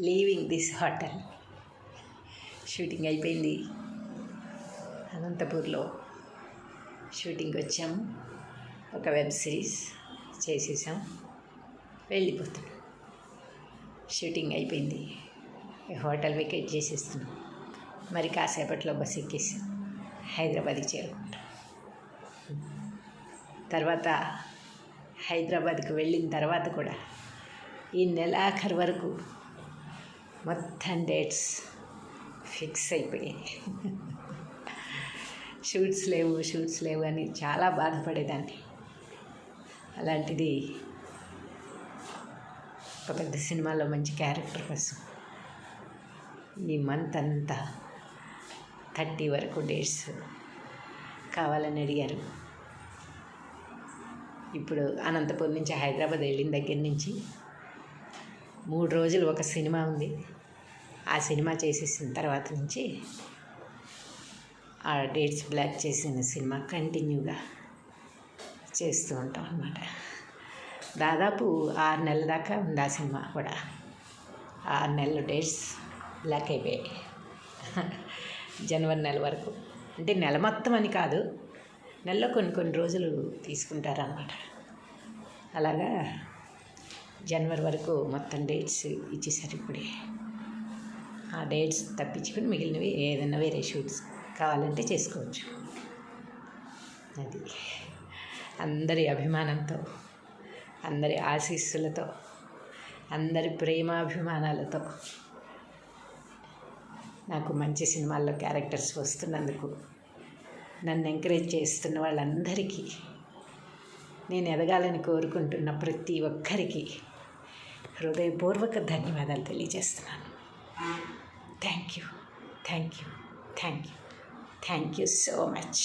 Leaving this hotel. Shooting అయిపోయింది. అనంతపూర్లో shooting వచ్చాము. ఒక వెబ్ సిరీస్ చేసేసాం. వెళ్ళిపోతున్నాం. షూటింగ్ అయిపోయింది. హోటల్ వికెట్ చేసేస్తున్నాం. మరి కాసేపట్లో బస్ ఎక్కేసి హైదరాబాద్కి చేరుకుంటాం. తర్వాత హైదరాబాద్కి వెళ్ళిన తర్వాత కూడా ఈ నెలాఖరు వరకు మొత్తం డేట్స్ ఫిక్స్ అయిపోయాయి షూట్స్ లేవు షూట్స్ లేవు అని చాలా బాధపడేదాన్ని. అలాంటిది ఒక పెద్ద సినిమాలో మంచి క్యారెక్టర్ కోసం ఈ మంత్ అంతా థర్టీ వరకు డేట్స్ కావాలని అడిగారు. ఇప్పుడు అనంతపురం నుంచి హైదరాబాద్ వెళ్ళిన దగ్గర నుంచి మూడు రోజులు ఒక సినిమా ఉంది. ఆ సినిమా చేసేసిన తర్వాత నుంచి ఆ డేట్స్ బ్లాక్ చేసిన సినిమా కంటిన్యూగా చేస్తూ ఉంటాం అన్నమాట. దాదాపు ఆరు నెలల దాకా ఉంది ఆ సినిమా కూడా. ఆరు నెలల డేట్స్ బ్లాక్ అయిపోయాయి. జనవరి నెల వరకు. అంటే నెల మొత్తం అని కాదు నెలలో కొన్ని కొన్ని రోజులు తీసుకుంటారన్నమాట. అలాగా జనవరి వరకు మొత్తం డేట్స్ ఇచ్చేసారు ఇప్పుడే. ఆ డేట్స్ తప్పించుకుని మిగిలినవి ఏదైనా వేరే షూట్స్ కావాలంటే చేసుకోవచ్చు. అది. అందరి అభిమానంతో అందరి ఆశీస్సులతో అందరి ప్రేమాభిమానాలతో నాకు మంచి సినిమాల్లో క్యారెక్టర్స్ వస్తున్నందుకు నన్ను ఎంకరేజ్ చేస్తున్న వాళ్ళందరికీ నేను ఎదగాలని కోరుకుంటున్న ప్రతి ఒక్కరికి హృదయపూర్వక ధన్యవాదాలు తెలియజేస్తున్నాను thank you thank you thank you thank you so much